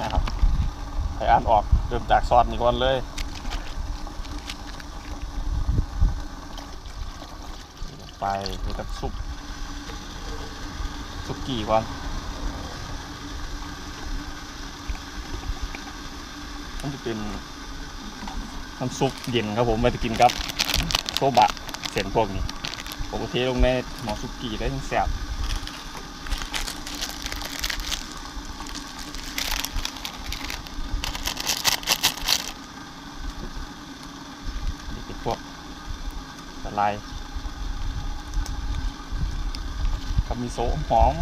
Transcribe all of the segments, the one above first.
นะครับใส่อ่านออกเริ่มจากซอสนี่ก่อนเลยไปแล้วก็ซุปซุปกี่ก่อนมันจะเป็นน้ำซุปเย็นครับผมไว้จะกินกับโซบะเส้นพวกนี้ผมก็เทลงในหม้อซุปกี้ได้ทั้งแซ่บ นี่เป็นพวก ลด์กับมิโซะหอม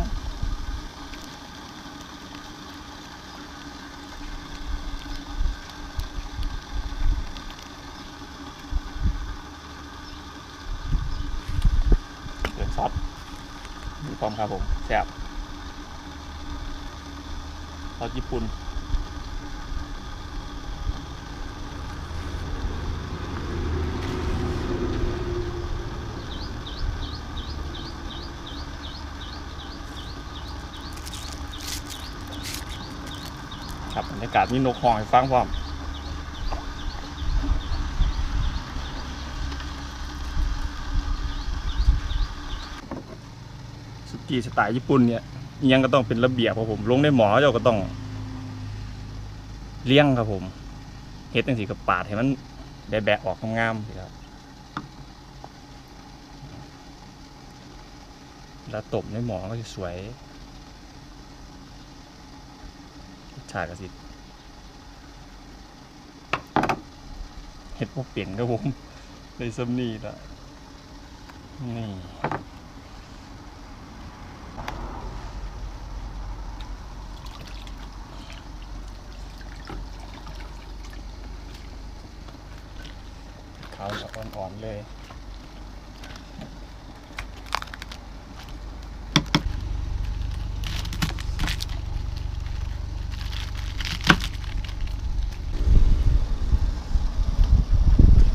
เดือดซอสมีความครับผมแซ่บซอสญี่ปุ่น ค รยากาศมีนกหองให้ฟังพร้อมสุกี้สไตล์ญี่ปุ่นเนี่ยยังก็ต้องเป็นระเบียบครับผม ลงในหมอเจ้าก็ต้อง เลี้ยงครับผมเฮ็ดจังสีกับปาดให้มันแบะๆออกงามๆครับแล้วตบในหมอก็จะสวยชาติก็สิ เห็ดพวกเปลี่ยนครับผมในซัมนี่ละนี่เขาจะอ่อนๆเลย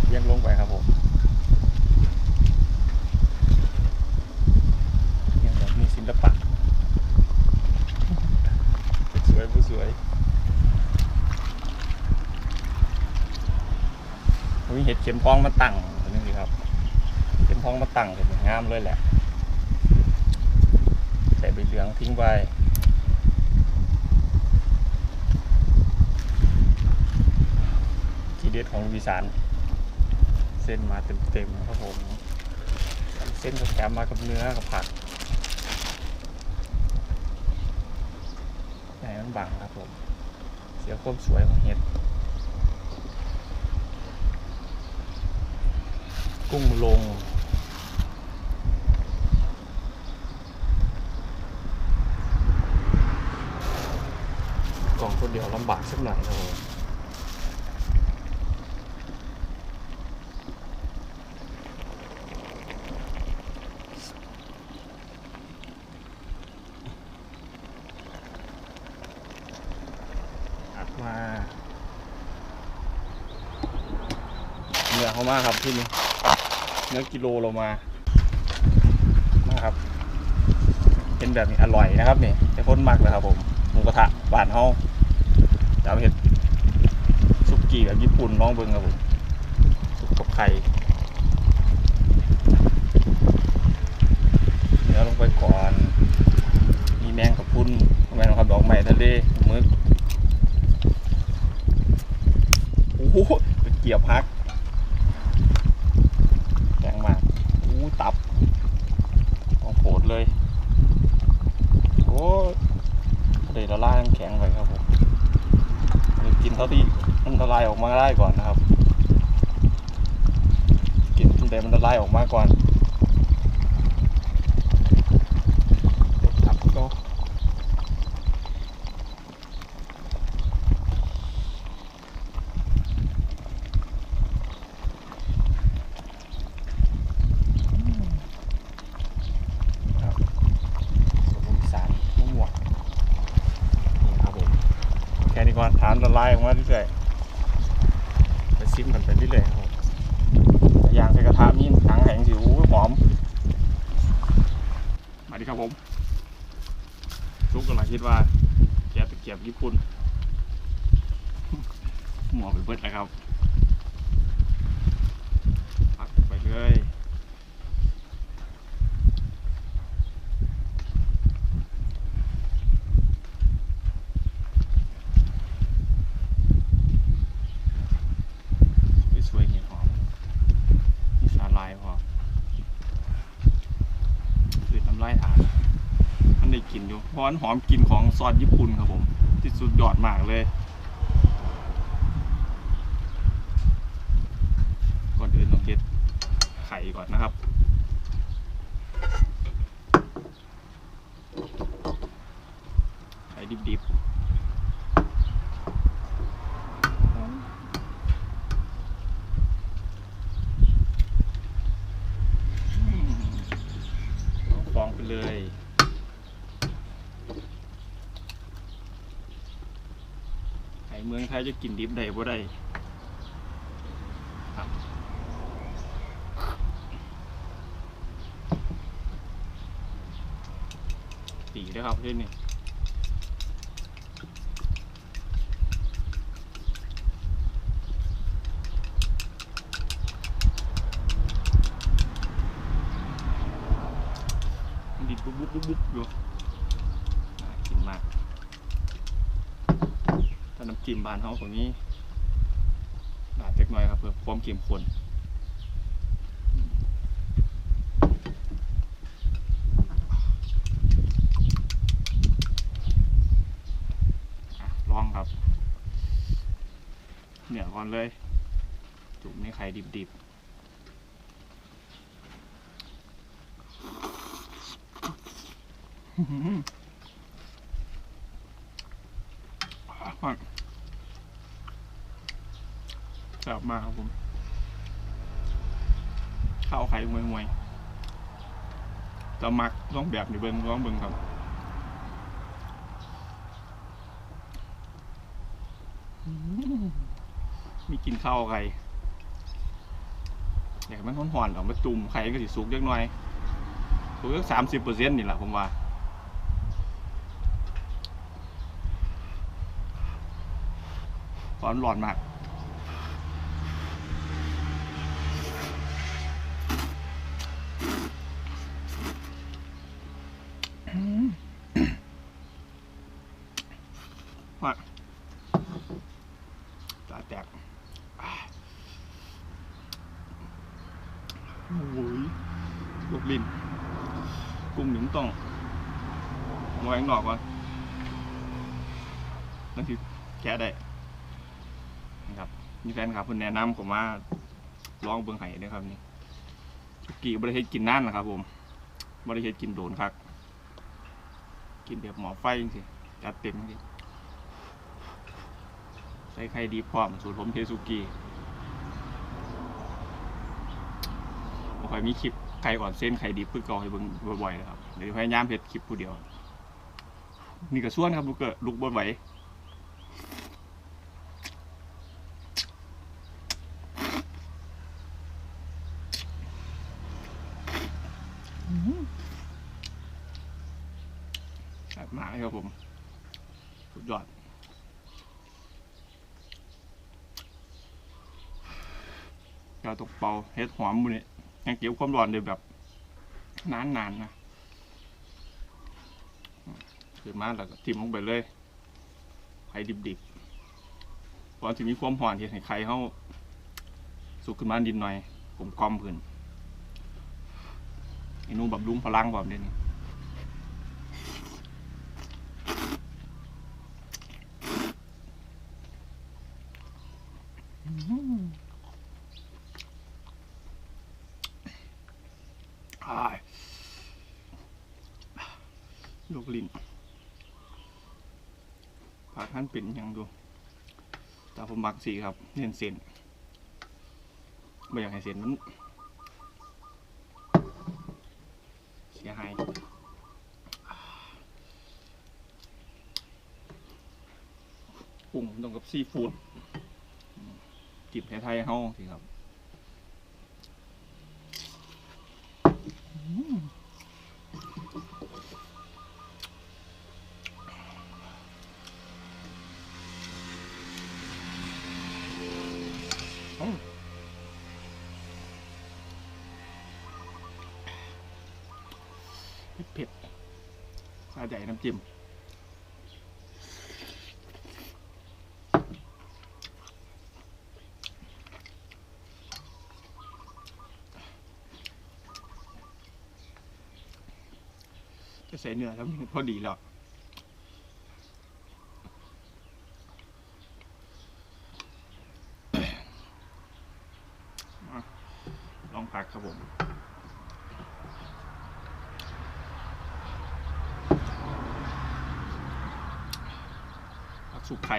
เลี้ยงลงไปครับผมเลี้ยงแบบมีศิลปะสวยผู้สวยมีเห็ดเข็มทองมาตั้งนี้สิครับเข็มทองมาตั้งเห็นงามเลยแหละใส่ใบเหลืองทิ้งไว้ทีเด็ดของวีสาน เส้นมาเต็มๆครับผมเส้นกับแถมมากับเนื้อกับผักใหญ่มันบังครับผม เสียความสวยของเห็ด กุ้งลง กล่องคนเดียวลำบากสักหน่อยครับผมอัดมาเนื้อเขามากครับที่นี่ เนื้อกิโลเรามานะครับ เป็นแบบนี้อร่อยนะครับนี่ไอ้คนมากเลยครับผมหมูกระทะบ้านเฮาจะเอาเห็ดซุกี้แบบญี่ปุ่นน้องเบิ้งครับผมซุปกับไข่เนื้อลงไปก่อน มีแมงกะพรุนแมงครับดอกไม้ทะเลหมึก โอ้โหเป็นเกียบพักแข็งมากอู้ตับของโผดเลย โอ้เดี๋ยวละลายน้ำแข็งไปครับผมเดี๋ยวกินเท่าที่มันละลายออกมาได้ก่อนนะครับ กินแต่มันละลายออกมาก่อนเดี๋ยวตับก็ ครับสมุนสารมะม่วงนี่ครับผม แค่นี้ก่อนฐาน ละลายออกมาเรื่อยๆไปซิมกันไปเรื่อยๆครับผมย่างใส่กระทะมีถังแห้งสิวหอม มาดิครับผมซุกกำลังคิดว่าแกะตะเกียบญี่ปุ่น หมอไปเบิดแล้วครับปักไปเลยสวยๆเห็นหอมมีสาลายพอคือน้ำลายถานมัน ได้อนหอมกลิ่นของซอสญี่ปุ่นครับผม ที่สุดยอดมากเลย ก่อนอื่นต้องเก็ดไข่ก่อนนะครับไข่ดิบๆอืมเอาฟองไปเลย ไข่เมืองไทยจะกินดิบได้บ่ได้ครับตีด้วยครับที่นี่มันดิดบุ๊บบุ๊บบุ๊บบุ๊บอยู่น่ากินมาก ถ้าน้ำ จิ้มบานเขาของนี้ดาดเล็กน้อยครับเพื่อความเข้มข้นลองครับ เหนียวก่อนเลย จุ่มในไข่ดิบๆอื้อหื ลับมาครับผมข้าวไข่มวยมวยๆจะมักต้องแบบนี้เบิ้งร้องเบิ้งครับมีกินข้าวไข่อยากให้มันหอนๆหรอกมาจุ่มไข่ก็สิสุกจักน่อยสุกสักสามสิบเปอร์เซ็นต์นี่แหละผมว่าร้อนร้อนมาก ว่าตาแตกอ่าโอ้ยลูกลิ้น กุ้งหนึ่งต้องเอาไว้ข้างนอกก่อนนั่นคือแค่ได้นะครับมีแฟนครับเพิ่นแนะนำผมว่าลองเบิ่งไห้เด้อครับนี่สุกี้บริเฮ็ดกินนั่นนะครับ ผม บริเฮ็ดกินโดนครับกินแบบหมอไฟจริงๆจัดเต็มจริงใส่ไข่ดีพร้อมสูตรผมเทสุกี้บ่ค่อยมีคลิป ไข่ก่อนเส้นไข่ดิบเพื่อเก่าให้เบิ่งบ่อยๆนะครับเดี๋ยวพยายามเฮ็ดคลิปผู้เดียว นี่ก็ส่วนครับลูกเกอลูกบ่ไหวแซ่บมากเลยครับผม สุดยอดกาตกเป่าเฮ็ดหอมมือนี่ ยังเก็บความร้อนได้แบบนานๆนนะขึ้นมาแล้วก็ทิ่มลงไปเลยไข่ดิบๆพอถึงมีความหอนเห็นให้ไข่เขาสุกขึ้นมาดินหน่อยผมกลอมขึ้นอ้นู่แบบลุงพลังแบบนี้นี่อ้ายลูกลิ้นผักท่านเป็นหยังดู แต่ ผมมักสีครับ เน้นเส้นไม่อยากให้เส้นมันเสียหายปรุงต้องกับซีฟู้ดจิบไทยๆเฮาสิครับอืม เผ็ด ข้าใหญ่น้ำจิ้มจะใส่เนื้อแล้วพอดีแล้ว มาลองพักครับผม ผัก สุกไข่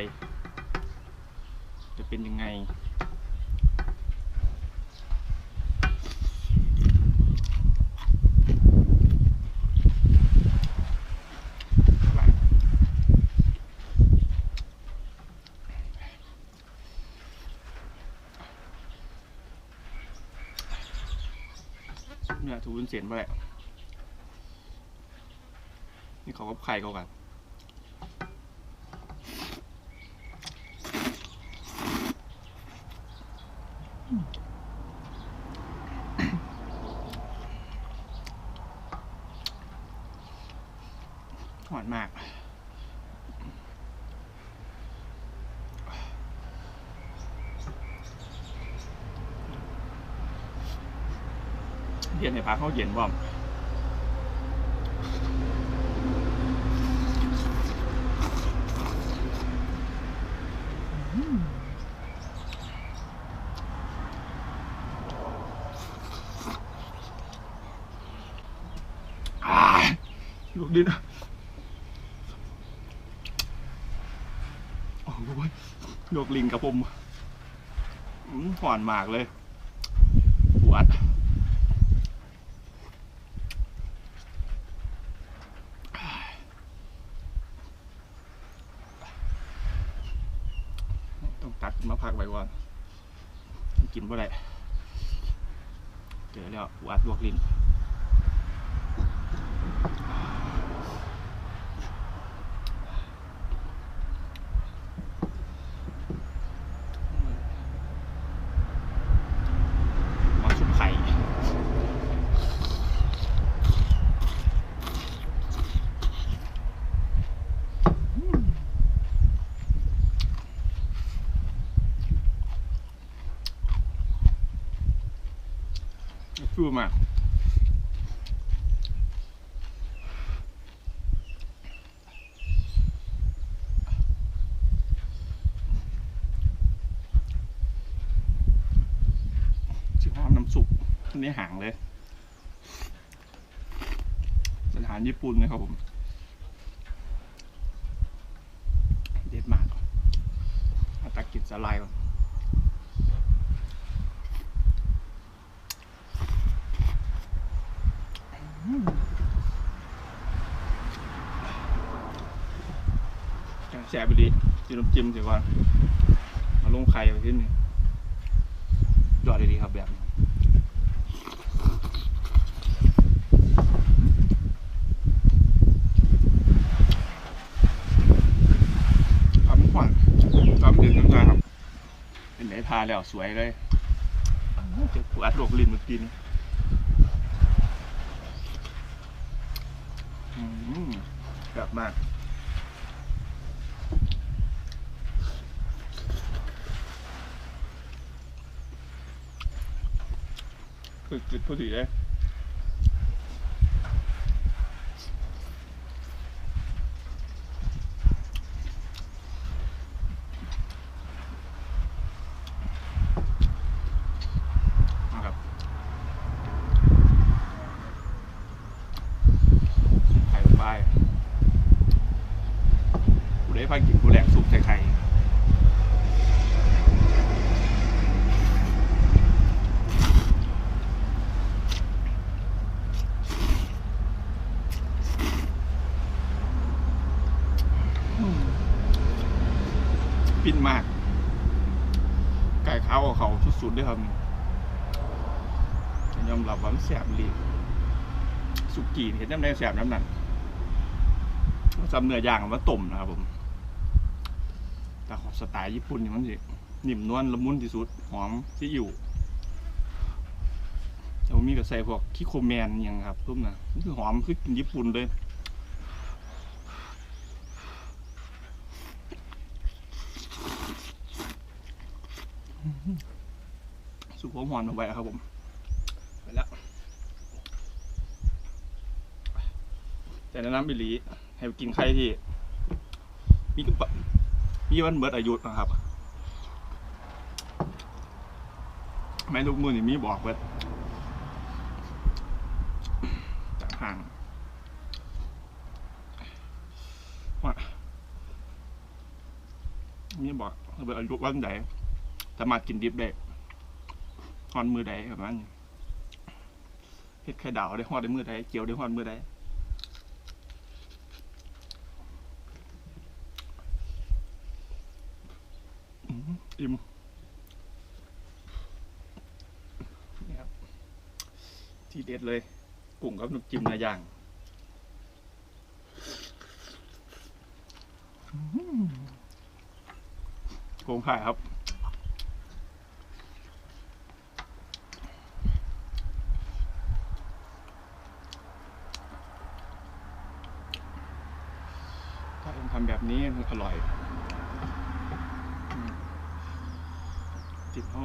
จะเป็นยังไง เนี่ยถูวุ้นเสียนไปแหละนี่เขาก็ไข่เขากัน หอนมาก เย็นในพักเขาเย็นบ่อม ลูกดินอะโอ้โหยกลิงกับผมหวานมากเลยปวดต้องตัดมาพักไว้ก่อนกินบ่ได้เจอแล้วปวดลวกลิ้นมาชุบไข่ ฟูมากชื่อหอมน้ำซุปอันนี้ห่างเลย สถานญี่ปุ่นนะครับผมเด็ดมากอาตากินสลด์ก่อน บไปดีจิ้มน้ำจิ้มสียก่อนมาลงไข่ไปที่นี่ยอดดีๆครับแบบนี้ทำขวัญทำดื่มน้ำตาครับ เป็นไหนทาแล้วสวยเลยเจ็บปวดโรคลิ้นเมื่อกี้นี้อืมแบบมาก คือจุดพอดีเลยนะครับไข่ปลายกูได้พากินกูแหลกสุกใส่ไข่ ฟินมาก ไก่ขาวกับเขาสุดๆด้วยครับยอมรับว่ามันแสบลีสุกี้เห็นน้ำแดงแสบน้ำนั่นจำเนื้อย่างว่าต้มนะครับผม แต่ของสไตล์ญี่ปุ่นนี่มันสินิ่มนวลละมุนที่สุดหอมที่อยู่แล้วมีก็ใส่พวกคิโคแมนอย่างครับพุ่มนะมันคือหอมคือกินญี่ปุ่นเลย สุกหัวหอนมาไว้ครับผม ไปแล้ว แต่แนะนำบิลีให้กินไข่ที่ มีกมีวันเบิดอายุนะครับ แม่ลูกมือนี่มีบอกเบิดจากห่างว่ามีบอกเบิดอายุวันใด สามารถกินดิบได้ฮอนมือใดประมาณนี้เฮ็ดไข่ดาวได้ฮอดได้มือใดเจียวได้ฮอดมือใดอิ่มนี่ครับที่เด็ดเลยกุ้งกับน้ำจิ้มนายอย่างโกงไข่ครับ ถ้าเอ็มทำแบบนี้มันอร่อยจิ้มเขา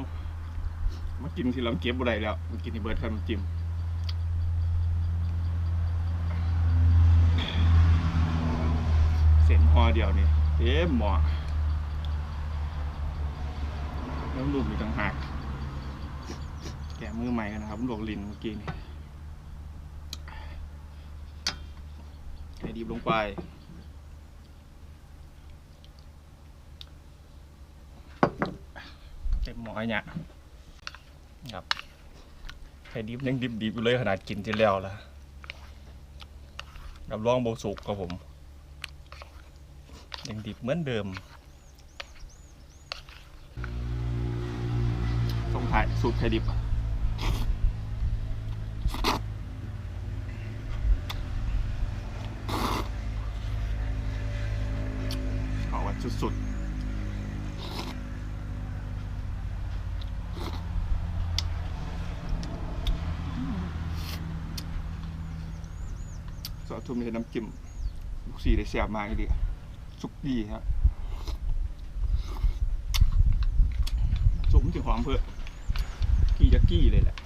มากินทีหลังเก็บบ่ได้แล้วมากินที่เบิร์ดครับน้ำจิ้มเส้นหอเดียวนี่เต็มหม้อแล้วลูกอยู่ต่างหากแกะมือใหม่กันนะครับลวกลิ้นเมื่อกี้นี่ไข่ดิบลงไป เต็มหม้อเนี่ยครับไข่ดิบยังดิบๆอยู่เลยขนาดกินที่แล้วละรับรองโบสุกครับผม ยังดิบเหมือนเดิมส่งถ่ายสูตรไข่ดิบอาไว้สุดๆ ซอสทุ่มในน้ำจิ้มลูกสีได้แซ่บมากเลยสุกดีครับสมถึงหอมเพื่อกี้ยักกี้เลยแหละ